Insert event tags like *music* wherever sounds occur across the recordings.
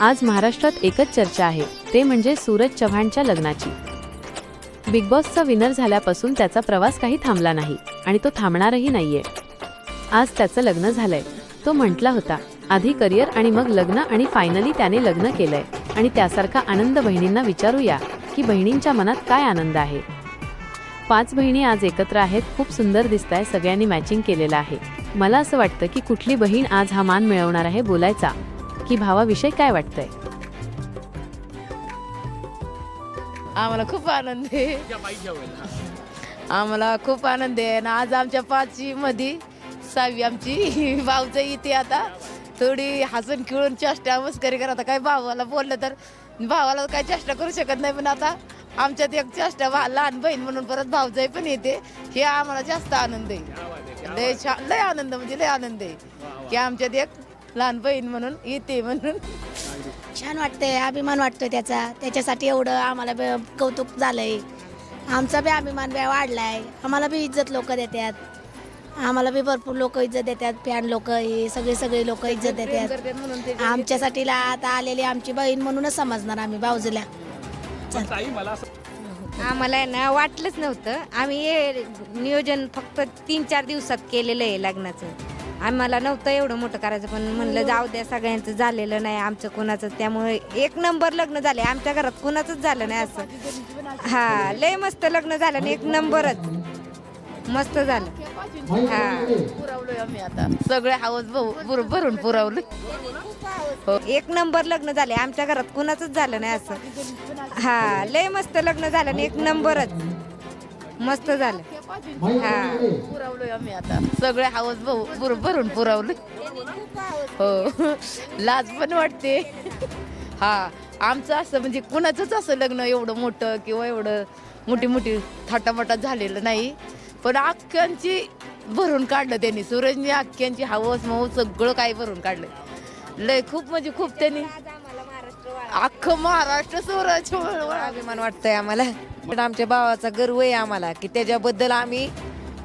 आज महाराष्ट्रात एकच चर्चा आहे ते म्हणजे सूरज चव्हाणच्या लग्नाची. बिग बॉसचा विनर झाल्यापासून त्याचा प्रवास काही थांबला नाही आणि तो थांबणारही नाहीये. आज त्याचं लग्न झालंय. तो म्हटला होता आधी करिअर आणि मग लग्न आणि फायनली त्याने लग्न केलंय. आणि त्यासारखा आनंद बहिणींना विचारूया की बहिणींच्या मनात काय आनंद आहे. पाच बहिणी आज एकत्र आहेत खूप सुंदर दिसताय सगळ्यांनी मॅचिंग केलेलं आहे. मला असं वाटतं की कुठली बहीण आज हा मान मिळवणार आहे बोलायचा. की भावाविषयी काय वाटतंय? आम्हाला खूप आनंद आहे. आम्हाला खूप आनंद आहे. आणि आज आमच्या पाचवी मध्ये सहावी आमची *laughs* भाऊचं इथे आता थोडी हसून खिळून चेष्टा मस्करी करा आता काय भावाला बोललं तर भावाला काय चेष्टा करू शकत नाही पण आता आमच्यात एक चेष्टा भा- लहान बहीण म्हणून परत भाऊजाई पण येते. हे आम्हाला जास्त आनंद आहे. लय छान लय आनंद म्हणजे लय आनंद आहे. की आमच्यात एक लहान बहीण म्हणून येते म्हणून. छान वाटतंय अभिमान वाटतोय त्याचा. त्याच्यासाठी एवढं आम्हाला बी कौतुक झालंय. आमचा बी अभिमान बी वाढलाय. आम्हाला बी इज्जत लोक देतात आम्हाला बी भरपूर लोक इज्जत देतात फॅन लोक हे सगळे सगळे लोक इज्जत प्रेम देतात करतात म्हणून ते आमच्यासाठी ला आता आलेली आमची बहीण म्हणूनच समजणार आम्ही भाऊजीला आम्हाला आहे ना वाटलंच नव्हतं. आम्ही हे नियोजन फक्त तीन चार दिवसात केलेलं आहे लग्नाचं. आम्हाला नव्हतं एवढं मोठं करायचं पण म्हणलं जाऊ द्या सगळ्यांचं झालेलं नाही आमचं कोणाचं त्यामुळे एक नंबर लग्न झाले. आमच्या घरात कोणाचंच झालं नाही असं. हा लय मस्त लग्न झालं आणि एक नंबरच. मस्त झालं. हा. पुरवलोय आम्ही आता सगळे भाऊ भरून पुरवले. हो, एक नंबर लग्न झाले. आमच्या घरात कोणाचंच झालं नाही असं. हा लय मस्त लग्न झालं आणि एक नंबरच. मस्त झालं. हा. पुरवलोय आम्ही आता. सगळे हाऊस भरून पुरवले. हो. लाज पण वाटते. हा. आमचं असं म्हणजे कुणाचंच असं लग्न एवढं मोठं किंवा एवढं मोठी मोठी थाटामाटात झालेलं नाही. पण अख्ख्यांची भरून काढलं त्यांनी. सूरजने अख्ख्यांची हवस मऊ सगळं काही भरून काढलं. लय खूप म्हणजे खूप त्यांनी अख्खं महाराष्ट्र सूरज अभिमान वाटतंय आम्हाला. पण आमच्या भावाचा गर्व आहे आम्हाला की त्याच्याबद्दल आम्ही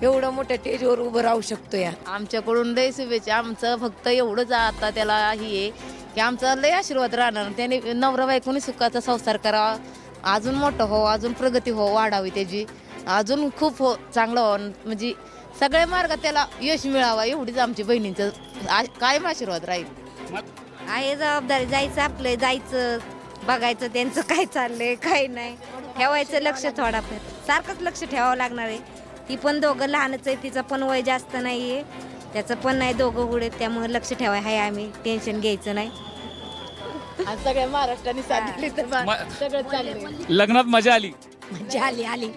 एवढं मोठ्या स्टेजवर उभं राहू शकतो या. आमच्याकडून लय शुभेच्छा. आमचं फक्त एवढंच आता त्याला ही आहे की आमचा लय आशीर्वाद राहणार. त्याने नवरा बायकोनी सुखाचा संसार करावा. अजून मोठं हो अजून प्रगती हो वाढावी त्याची. अजून खूप हो चांगलं हो. म्हणजे सगळ्या मार्गात त्याला यश मिळावा एवढीच आमची बहिणींचं आ- कायम आशीर्वाद राहील. आहे जबाबदारी. जायचं आपलं जायचं. बघायचं त्यांचं काय चाललंय काय नाही. ठेवायचं लक्ष थोडाफार. सारखंच लक्ष ठेवावं लागणार आहे. ती पण दोघं लहानच आहे तिचं पण वय जास्त नाही आहे त्याचं पण नाही दोघं गुड आहेत त्यामुळे लक्ष ठेवाय आहे आम्ही. टेन्शन घ्यायचं नाही. सगळ्या महाराष्ट्राने साथ दिली तर बा- सगळं चाललंय. लग्नात मजा आली. मजा आली आली.